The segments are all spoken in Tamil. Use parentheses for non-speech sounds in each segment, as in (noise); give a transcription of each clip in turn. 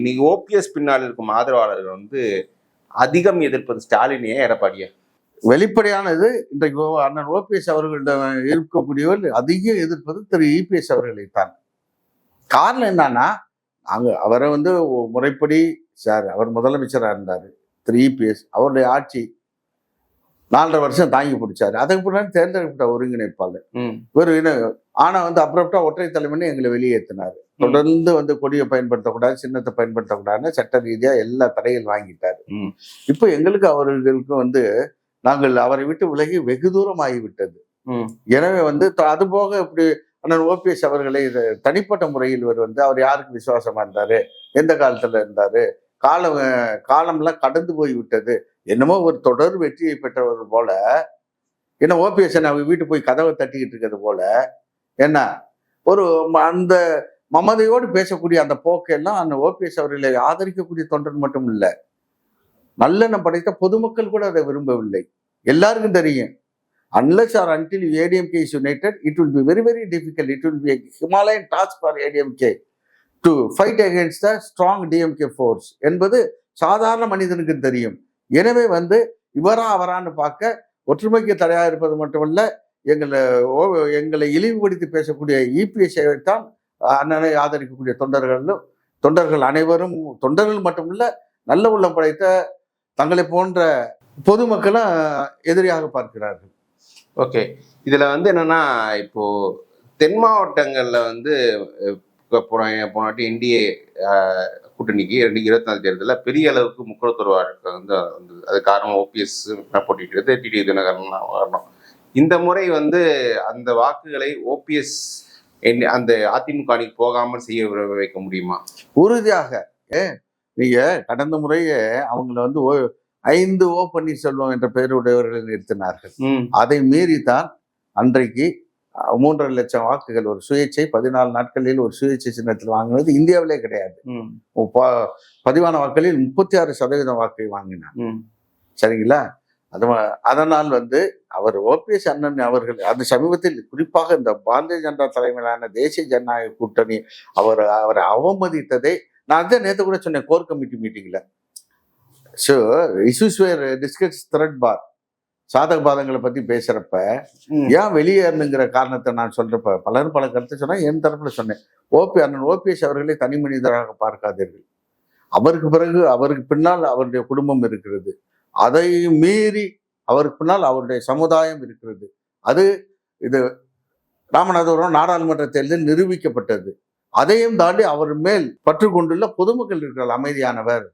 இன்னைக்கு ஓபிஎஸ் பின்னால் இருக்கும் ஆதரவாளர்கள் வந்து அதிகம் எதிர்ப்பது ஸ்டாலினே எடப்பாடியா. வெளிப்படையானது இன்றைக்கு அண்ணன் ஓபிஎஸ் அவர்களிடம் இருக்கக்கூடியவர் அதிகம் எதிர்ப்பது திரு இபிஎஸ் அவர்களைத்தான். காரணம் என்னன்னா அங்கே அவரை வந்து முறைப்படி சார் அவர் முதலமைச்சராக இருந்தார் திரு இபிஎஸ் அவருடைய ஆட்சி. நாலரை வருஷம் தாங்கி பிடிச்சாரு. அதுக்கு பின்னாடி தேர்ந்தெடுக்கப்பட்ட ஒருங்கிணைப்பாளர். ஒரு இன ஆனா வந்து அப்புறம்ட்டா ஒற்றை தலைமைன்னு எங்களை வெளியேற்றினார் தொடர்ந்து வந்து கொடியை பயன்படுத்தக்கூடாது சின்னத்தை பயன்படுத்தக்கூடாதுன்னு சட்ட ரீதியா எல்லா தடைகள் வாங்கிட்டாரு. இப்போ எங்களுக்கு அவர்களுக்கு வந்து நாங்கள் அவரை விட்டு விலகி வெகு தூரம் ஆகிவிட்டது எனவே வந்து அது போக இப்படி அண்ணன் ஓபிஎஸ் அவர்களை தனிப்பட்ட முறையில் இவர் வந்து அவர் யாருக்கு விசுவாசமா இருந்தாரு? எந்த காலத்துல இருந்தாரு? காலம் காலம்லாம் கடந்து போய் விட்டது. என்னமோ ஒரு தொடர் வெற்றியை பெற்றவர் போல என்ன ஓபிஎஸ் அவங்க வீட்டு போய் கதவை தட்டிக்கிட்டு இருக்கிறது போல என்ன ஒரு ம- அந்த மமதையோடு பேசக்கூடிய அந்த போக்கெல்லாம் அந்த ஓபிஎஸ் அவர்களை ஆதரிக்கக்கூடிய தொண்டன் மட்டும் இல்லை. நல்லெண்ணம் படைத்த பொதுமக்கள் கூட அதை விரும்பவில்லை. எல்லாருக்கும் தெரியும். Unless or until ADMK is united it will be very very difficult it will be Himalayan task for ADMK to fight against the strong DMK force என்பது சாதாரண மனிதனுக்கு தெரியும். எனவே வந்து இவரா அவரான்னு பார்க்க ஒற்றுமைக்கு தடையாக இருப்பது மட்டுமல்ல எங்களை ஓ- எங்களை இழிவுபடுத்தி பேசக்கூடிய இபிஎஸ்ஐ தான் அண்ணனை ஆதரிக்கக்கூடிய தொண்டர்களும் தொண்டர்கள் அனைவரும் தொண்டர்கள் மட்டுமல்ல நல்ல உள்ளம் படைத்த தங்களை போன்ற பொதுமக்களும் எதிரியாக பார்க்கிறார்கள். ஓகே இதில் வந்து என்னென்னா இப்போது தென் மாவட்டங்களில் வந்து போன போனாட்டி என்டிஏ கூட்டணிக்கு ரெண்டு இருபத்தி நாலு தேர்தலில் பெரிய அளவுக்கு முக்கியத்துவ வாழ்க்கை வந்து வந்தது அது காரணம் ஓபிஎஸ் போட்டிட்டு டிடி தினகரன் வரணும். இந்த முறை வந்து அந்த வாக்குகளை ஓபிஎஸ் அந்த அதிமுக அணிக்கு போகாமல் செய்ய வைக்க முடியுமா? உறுதியாக. நீங்க கடந்த முறையே அவங்கள வந்து ஓ- ஐந்து ஓ பன்னீர்செல்வம் என்ற பெயருடையவர்களை நிறுத்தினார்கள். அதை மீறித்தான் அன்றைக்கு மூன்றரை லட்சம் வாக்குகள் ஒரு சுயேட்சை பதினாலு நாட்களில் ஒரு சுயேட்சை சின்னத்தில் வாங்கினது இந்தியாவிலே கிடையாது. பதிவான வாக்குகளில் முப்பத்தி ஆறு சதவீதம் வாக்கை வாங்கினார். சரிங்களா? அது அதனால் வந்து அவர் ஓபிஎஸ் அண்ணன் அவர்கள் அந்த சமீபத்தில் குறிப்பாக இந்த பாரதிய ஜனதா தலைமையிலான தேசிய ஜனநாயக கூட்டணி அவர் அவரை அவமதித்ததை நான் அதான் நேற்று கூட சொன்னேன் கோர் கமிட்டி மீட்டிங்ல. So issues were discuss threadbare சாதக பாதங்களை பத்தி பேசுறப்ப ம். ஏன் வெளியேறணுங்கிற காரணத்தை நான் சொல்றப்ப பலரும் பல கருத்து சொன்னா என் தரப்புல சொன்னேன். ஓபி அண்ணன் ஓபிஎஸ் அவர்களை தனி மனிதராக பார்க்காதீர்கள். அவருக்கு பிறகு அவருக்கு பின்னால் அவருடைய குடும்பம் இருக்கிறது. அதை மீறி அவருக்கு பின்னால் அவருடைய சமுதாயம் இருக்கிறது. அது இது ராமநாதபுரம் நாடாளுமன்ற தேர்தல் நிரூபிக்கப்பட்டது. அதையும் தாண்டி அவர் மேல் பற்று கொண்டுள்ள பொதுமக்கள் இருக்கிறார் அமைதியானவர்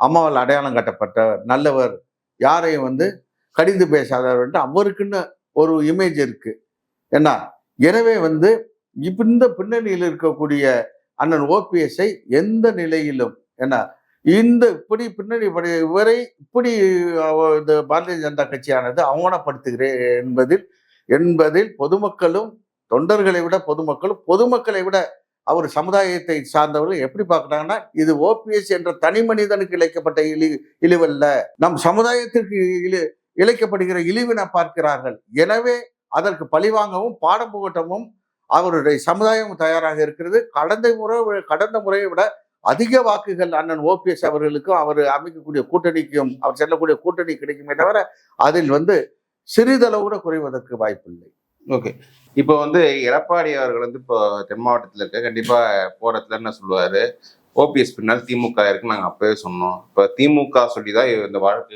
அம்மாவால் அடையாளம் காட்டப்பட்டவர் நல்லவர் யாரையும் வந்து கடிந்து பேசாதவர் அவருக்குன்னு ஒரு இமேஜ் இருக்கு. என்ன? எனவே வந்து இப்ப இந்த பின்னணியில் இருக்கக்கூடிய அண்ணன் ஓபிஎஸ்ஐ எந்த நிலையிலும் என்ன? இந்த இப்படி பின்னணி படை- இவரை இப்படி இந்த பாரதிய ஜனதா கட்சியானது அவமானப்படுத்துகிறேன் என்பதில் என்பதில் பொதுமக்களும் தொண்டர்களை விட பொதுமக்களும் பொதுமக்களை விட அவர் சமுதாயத்தை சார்ந்தவர்கள் எப்படி பார்க்குறாங்கன்னா இது ஓபிஎஸ் என்ற தனி மனிதனுக்கு இழைக்கப்பட்ட இழி இழிவல்ல. நம் சமுதாயத்திற்கு இழி இழைக்கப்படுகிற இழிவின பார்க்கிறார்கள். எனவே அதற்கு பழிவாங்கவும் பாடம் புகட்டவும் அவருடைய சமுதாயம் தயாராக இருக்கிறது. கடந்த முறை கடந்த முறையை விட அதிக வாக்குகள் அண்ணன் ஓபிஎஸ் அவர்களுக்கும் அவர் அமைக்கக்கூடிய கூட்டணிக்கும் அவர் செல்லக்கூடிய கூட்டணி கிடைக்குமே தவிர அதில் வந்து சிறிதளவு கூட குறைவதற்கு வாய்ப்பில்லை. ஓகே இப்போ வந்து எடப்பாடி அவர்கள் வந்து இப்போ தென் மாவட்டத்தில் இருக்க கண்டிப்பாக போகிறதுல என்ன சொல்லுவார்? ஓபிஎஸ் பின்னால் திமுக இருக்குன்னு நாங்கள் அப்பவே சொன்னோம். இப்போ திமுக சொல்லி தான் இந்த வழக்கு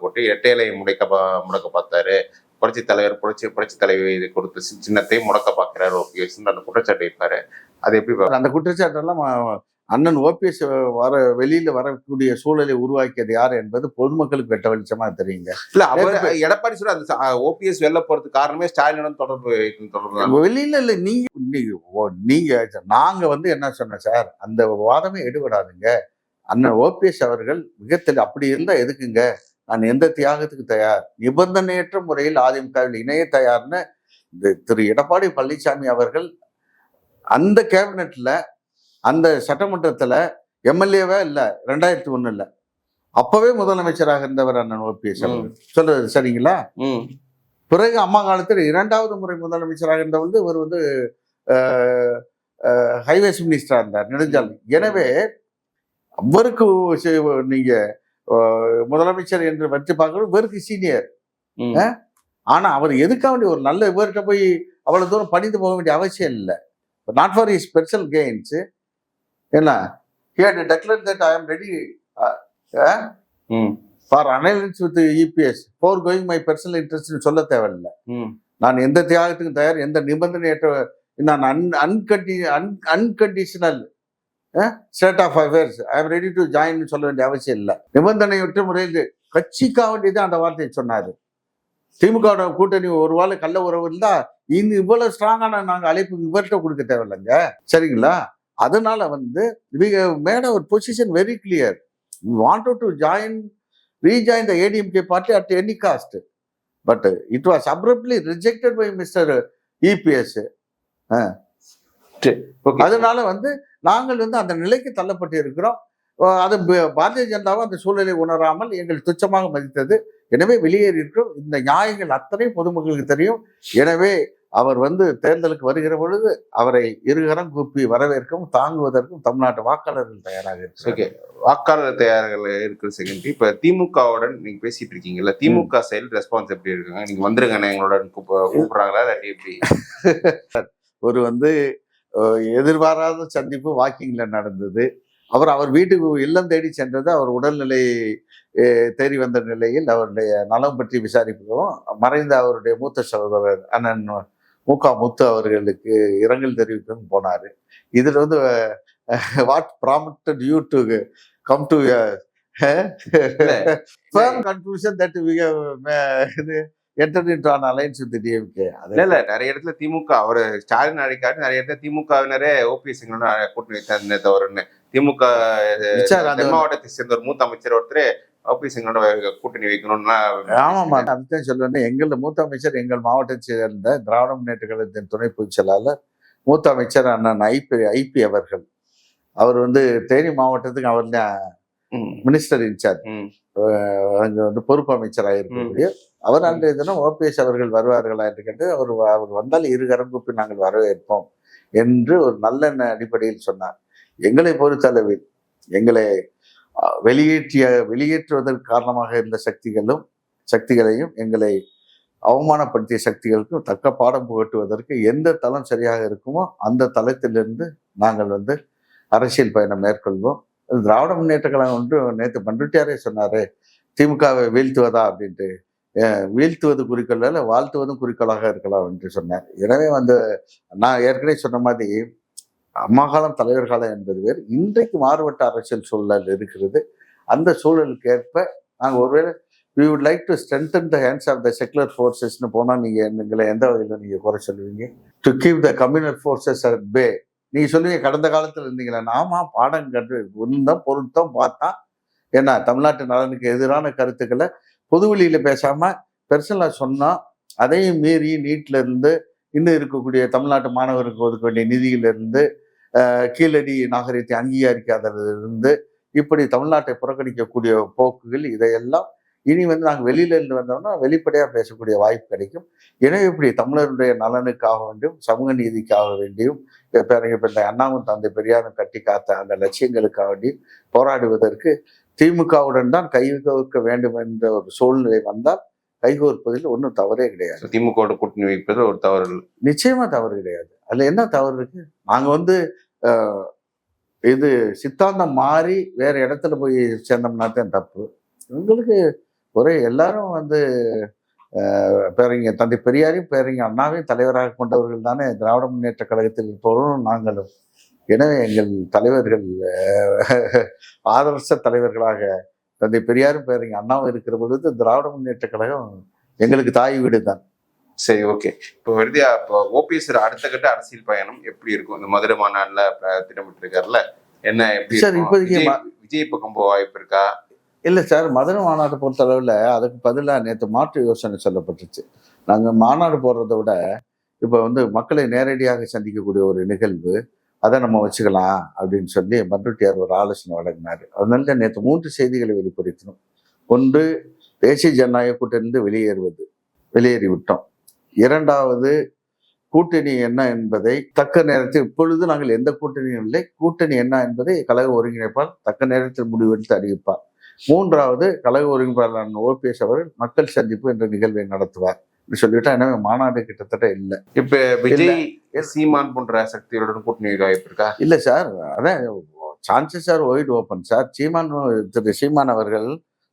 போட்டு இரட்டையிலை முடைக்க பா- முடக்க பார்த்தாரு. புரட்சி தலைவர் புரட்சி புரட்சி தலைவர் இது கொடுத்து சி- சின்னத்தை முடக்க பார்க்குறாரு ஓபிஎஸ் அந்த குற்றச்சாட்டு வைப்பார். அது எப்படி அந்த குற்றச்சாட்டெல்லாம் அண்ணன் ஓபிஎஸ் வர வெளியில வரக்கூடிய சூழலை உருவாக்கியது யார் என்பது பொதுமக்களுக்கு வெட்ட வெளிச்சமா தெரியுங்க. இல்ல அவர் எடப்பாடி சொல்ல அந்த ஓபிஎஸ் வெளில போறதுக்கு காரணமே ஸ்டாலினுடன் தொடர்பு தொடர்பு வெளியில இல்ல நீங்க நீங்க நீங்க வந்து என்ன சொன்னோம் சார் அந்த வாதமே எடுபடாதுங்க. அண்ணன் ஓபிஎஸ் அவர்கள் மிகத்தில் அப்படி இருந்தா எதுக்குங்க? நான் எந்த தியாகத்துக்கு தயார்? நிபந்தனையற்ற முறையில் அதிமுகவில் இணைய தயார்னு திரு எடப்பாடி பழனிசாமி அவர்கள் அந்த கேபினெட்ல அந்த சட்டமன்றத்துல எம்எல்ஏவே இல்ல ரெண்டாயிரத்தி ஒண்ணுல அப்பவே முதலமைச்சராக இருந்தவர் அண்ணன் ஓபிஎஸ் சொல்றது சரிங்களா? பிறகு அம்மா காலத்தில் இரண்டாவது முறை முதலமைச்சராக இருந்த வந்து இவர் வந்து ஹைவேஸ் மினிஸ்டரா இருந்தார் நெடுஞ்சாலை. எனவே அவருக்கு நீங்க முதலமைச்சர் என்று வச்சு பார்க்கறது இவருக்கு சீனியர். ஆனா அவர் எதுக்காக வேண்டிய ஒரு நல்ல இவர்கிட்ட போய் அவ்வளவு தூரம் பணிந்து போக வேண்டிய அவசியம் இல்லை. Not for is special gains என்ன? Here declare that I am ready for alliance with EPS for going my personal இன்ட்ரெஸ்ட்னு சொல்ல தேவையில்லை. நான் எந்த தியாகத்துக்கும் தயார் எந்த நிபந்தனையற்ற நான் un uncondi un unconditional state of affairs I am ready to join சொல்ல வேண்டிய அவசியம் இல்லை. நிபந்தனையற்ற முறையில் கட்சிக்காக வேண்டியதான் அந்த வார்த்தையை சொன்னார். திமுக கூட்டணி ஒரு வாழ கள்ள உறவு இருந்தா இந்த இவ்வளவு ஸ்ட்ராங்கான நாங்க அழைப்பு இவர்கிட்ட கொடுக்க தேவையில்லைங்க. சரிங்களா? அதனால வந்து made our position very clear wanted to join rejoin the ADMK party at any cost but it was abruptly rejected by mister EPS. அதனால வந்து நாங்கள் வந்து அந்த நிலைக்கு தள்ளப்பட்டு இருக்கிறோம் அது பாரதிய ஜனதாவும் அந்த சூழலை உணராமல் எங்கள் துச்சமாக மதித்தது. எனவே வெளியேறி இருக்கிறோம் இந்த நியாயங்கள் அத்தனை பொதுமக்களுக்கு தெரியும். எனவே அவர் வந்து தேர்தலுக்கு வருகிற பொழுது அவரை இருகரம் கூப்பி வரவேற்கவும் தாங்குவதற்கும் தமிழ்நாட்டு வாக்காளர்கள் தயாராக ஓகே. வாக்காளர் தயார்கள் இருக்கிற செகண்ட் இப்ப திமுகவுடன் நீங்க பேசிட்டு இருக்கீங்கல்ல திமுக செயல் ரெஸ்பான்ஸ் எப்படி இருக்காங்க? நீங்க வந்துருங்க எங்களோட கூப்ப- கூப்பிடுறாங்களா இல்லாட்டி எப்படி? (laughs) ஒரு வந்து எதிர்பாராத சந்திப்பு வாக்கிங்ல நடந்தது. அவர் அவர் வீட்டுக்கு இல்லம் தேடி சென்றது அவர் உடல்நிலை தேறி வந்த நிலையில் அவருடைய நலம் பற்றி விசாரிக்கவும் மறைந்த அவருடைய மூத்த சகோதரர் அண்ணன் மூகா முத்து அவர்களுக்கு இரங்கல் தெரிவிக்கவும் போனாரு. இதுல வந்து what prompted you to come to conclusion that இது enter into an alliance with DMK இல்ல இல்ல நிறைய இடத்துல திமுக அவரு ஸ்டாலின் அழைக்காட்டு நிறைய இடத்துல திமுகவினரே ஓபிஎஸ் கூட்டணி தவறுன்னு திமுக அது தென் மாவட்டத்தை சேர்ந்த ஒரு மூத்த அமைச்சர் ஒருத்தர் ஓபிஎஸ் கூட்டணி வைக்கணும்னா ஆமாம்மா அதுதான் சொல்லுவேன் எங்கள் மூத்த அமைச்சர் எங்கள் மாவட்டத்தை சேர்ந்த திராவிட முன்னேற்ற கழகத்தின் துணை பொதுச் செயலாளர் மூத்த அமைச்சர் அண்ணன் ஐபி ஐபி அவர்கள். அவர் வந்து தேனி மாவட்டத்துக்கு அவர் ம், மினிஸ்டர் இன்சார்ஜ் அங்கே வந்து பொறுப்பு அமைச்சராக இருக்கக்கூடிய அவர் அன்றைய தினம் ஓபிஎஸ் அவர்கள் வருவார்களா என்று கேட்டு அவர் அவர் வந்தால் இரு கரங்குப்பி நாங்கள் வரவேற்போம் என்று ஒரு நல்லெண்ண அடிப்படையில் சொன்னார். எங்களை பொறுத்தளவில் எங்களை வெளியேற்றிய வெளியேற்றுவதற்கு காரணமாக இருந்த சக்திகளும் சக்திகளையும் எங்களை அவமானப்படுத்திய சக்திகளுக்கும் தக்க பாடம் புகட்டுவதற்கு எந்த தளம் சரியாக இருக்குமோ அந்த தளத்திலிருந்து நாங்கள் வந்து அரசியல் பயணம் மேற்கொள்வோம். திராவிட முன்னேற்ற கழகம் ஒன்று நேற்று பண்ருட்டியாரே சொன்னாரு திமுகவை வீழ்த்துவதா அப்படின்ட்டு. வீழ்த்துவது குறிக்கோள் அல்ல வாழ்த்துவதும் குறிக்கோளாக இருக்கலாம் என்று சொன்னார். எனவே வந்து நான் ஏற்கனவே சொன்ன மாதிரி அம்மா காலம் தலைவர் காலம் என்பது வேறு. இன்றைக்கு மாறுபட்ட அரசியல் சூழல் இருக்கிறது. அந்த சூழலுக்கு ஏற்ப நாங்கள் ஒருவேளை we would like to strengthen the hands of the secular ஃபோர்ஸஸ்னு போனால் நீங்கள் எங்களை எந்த வகையில் நீங்கள் குறை சொல்லுவீங்க? To keep the communal forces at bay நீங்கள் சொல்லுவீங்க கடந்த காலத்தில் இருந்தீங்களா நாமா பாடம் கற்று உந்தம் பொருத்தம் பார்த்தா ஏன்னா தமிழ்நாட்டு நலனுக்கு எதிரான கருத்துக்களை பொதுவெளியில் பேசாமல் பெர்சனலாக சொன்னால் அதையும் மீறி நீட்ல இருந்து இன்னும் இருக்கக்கூடிய தமிழ்நாட்டு மாணவருக்கு ஒதுக்க வேண்டிய நிதியிலிருந்து கீழடி நாகரிகத்தை அங்கீகரிக்காததிலிருந்து இப்படி தமிழ்நாட்டை புறக்கணிக்கக்கூடிய போக்குகள் இதையெல்லாம் இனி வந்து நாங்கள் வெளியில இருந்து வந்தோம்னா வெளிப்படையாக பேசக்கூடிய வாய்ப்பு கிடைக்கும். எனவே இப்படி தமிழருடைய நலனுக்காக வேண்டியும் சமூக நீதிக்காக வேண்டியும் பேரறிஞர் பிள்ளை அண்ணாவும் தந்தை பெரியாரும் கட்டி காத்த அந்த லட்சியங்களுக்காக வேண்டியும் போராடுவதற்கு திமுகவுடன் தான் கைகோர்க்க வேண்டும் என்ற ஒரு சூழ்நிலை வந்தால் கைகோர்ப்பதில் ஒன்றும் தவறே கிடையாது. திமுகவோட கூட்டணி வைப்பது ஒரு தவறு. நிச்சயமா தவறு கிடையாது. அதுல என்ன தவறு இருக்கு? நாங்க வந்து இது சித்தாந்தம் மாறி வேற இடத்துல போய் சேர்ந்தோம்னா தான் தப்பு. உங்களுக்கு ஒரே எல்லாரும் வந்து பேரறிஞர் தந்தை பெரியாரையும் பேரறிஞர் அண்ணாவையும் தலைவராக கொண்டவர்கள் தானே திராவிட முன்னேற்ற கழகத்தில் இருப்பவரும் நாங்களும். எனவே எங்கள் தலைவர்கள் ஆதர்ச தலைவர்களாக தந்தை பெரியாரும் பேரறிஞர் அண்ணாவும் இருக்கிற பொழுது திராவிட முன்னேற்ற கழகம் எங்களுக்கு தாய் வீடு தான். சரி ஓகே. இப்போ வருதியா இப்போ ஓபிஎஸ் அடுத்த கட்ட அரசியல் பயணம் எப்படி இருக்கும்? இந்த மதுரை மாநாடுல திட்டமிட்டு இருக்காருல்ல என்ன எப்படி விஜய் பக்கம் போக வாய்ப்பு இருக்கா? இல்லை சார் மதுரை மாநாட்டை பொறுத்த அளவில் அதுக்கு பதிலாக நேற்று மாற்று யோசனை சொல்லப்பட்டுச்சு. நாங்கள் மாநாடு போடுறத விட இப்போ வந்து மக்களை நேரடியாக சந்திக்கக்கூடிய ஒரு நிகழ்வு அதை நம்ம வச்சுக்கலாம் அப்படின்னு சொல்லி மன்றுட்டியார் ஒரு ஆலோசனை வழங்கினார். அதனால நேற்று மூன்று செய்திகளை வெளிப்படுத்தினோம். ஒன்று தேசிய ஜனநாயக கூட்டணியிலிருந்து வெளியேறுவது வெளியேறி விட்டோம் இரண்டாவது கூட்டணி என்ன என்பதை தக்க நேரத்தில் இப்பொழுது நாங்கள் எந்த கூட்டணியும் இல்லை கூட்டணி என்ன என்பதை கழக ஒருங்கிணைப்பால் தக்க நேரத்தில் முடிவெடுத்து அறிவிப்பார். மூன்றாவது கழக ஒருங்கிணைப்பாளர் ஓபிஎஸ் அவர்கள் மக்கள் சந்திப்பு என்ற நிகழ்வை நடத்துவார். சொல்லிவிட்டா எனவே மாநாடு கிட்டத்தட்ட இல்லை. இப்ப விஜய் சீமான் போன்ற சக்திகளுடன் கூட்டணி வாய்ப்பு இருக்கா இல்லை சார் அதான் chances are wide open sir. Seeman திரு சீமான் அவர்கள்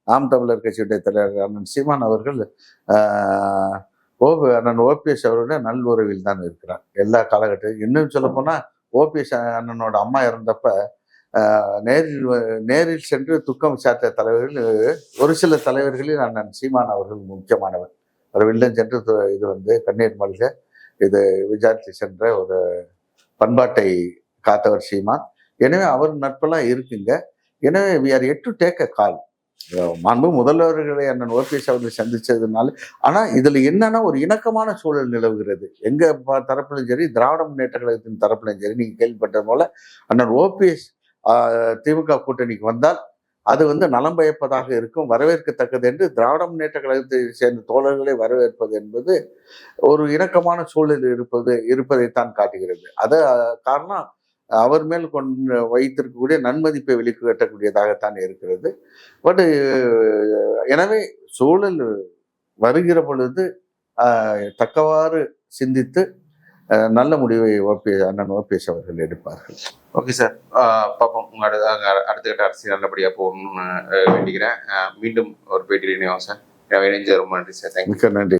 நாம் தமிழர் கட்சியுடைய தலைவர் அண்ணன் சீமான் அவர்கள் ஓ அண்ணன் ஓபிஎஸ் அவருடைய நல்லுறவில் தான் இருக்கிறார். எல்லா காலகட்டத்திலும். இன்னும் சொல்ல போனா ஓபிஎஸ் அண்ணனோட அம்மா இறந்தப்ப நேரில் நேரில் சென்று துக்கம் சாத்த தலைவர்கள் ஒரு சில தலைவர்களில் அண்ணன் சீமான் அவர்கள் முக்கியமானவர். ஒரு வில்லம் சென்று இது வந்து கண்ணீர் மல்க இது விசாரித்து சென்ற ஒரு பண்பாட்டை காத்தவர் சீமான். எனவே அவர் நட்பெல்லாம் இருக்குங்க. எனவே we are yet to take a call மாண்பு முதல்வர்களை அண்ணன் ஓபிஎஸ் அவர்கள் சந்திச்சதுனால ஆனால் இதில் என்னன்னா ஒரு இணக்கமான சூழல் நிலவுகிறது. எங்கள் தரப்புலையும் சரி திராவிட முன்னேற்ற கழகத்தின் தரப்புலையும் சரி நீங்கள் கேள்விப்பட்டது போல அண்ணன் ஓபிஎஸ் திமுக கூட்டணிக்கு வந்தால் அது வந்து நலம் பயப்பதாக இருக்கும் வரவேற்கத்தக்கது என்று திராவிட முன்னேற்ற கழகத்தை சேர்ந்த தோழர்களை வரவேற்பது என்பது ஒரு இணக்கமான சூழல் இருப்பது இருப்பதைத்தான் காட்டுகிறது. அது காரணம் அவர் மேல் கொண்டு வைத்திருக்கக்கூடிய நன்மதிப்பை வெளிக்காட்டக்கூடியதாகத்தான் இருக்கிறது. பட் எனவே சூழல் வருகிற பொழுது தக்கவாறு சிந்தித்து நல்ல முடிவை ஓபி அண்ணன் ஓபிஎஸ் அவர்கள் எடுப்பார்கள். Okay sir. பார்ப்போம். உங்க அடுத்த அங்க- அடுத்த அரசியல் நல்லபடியா போகணும்னு வேண்டிக்கிறேன். மீண்டும் ஒரு பேட்டியில் இணைவோம் சார். இணைஞ்சது ரொம்ப நன்றி சார். மிக்க நன்றி.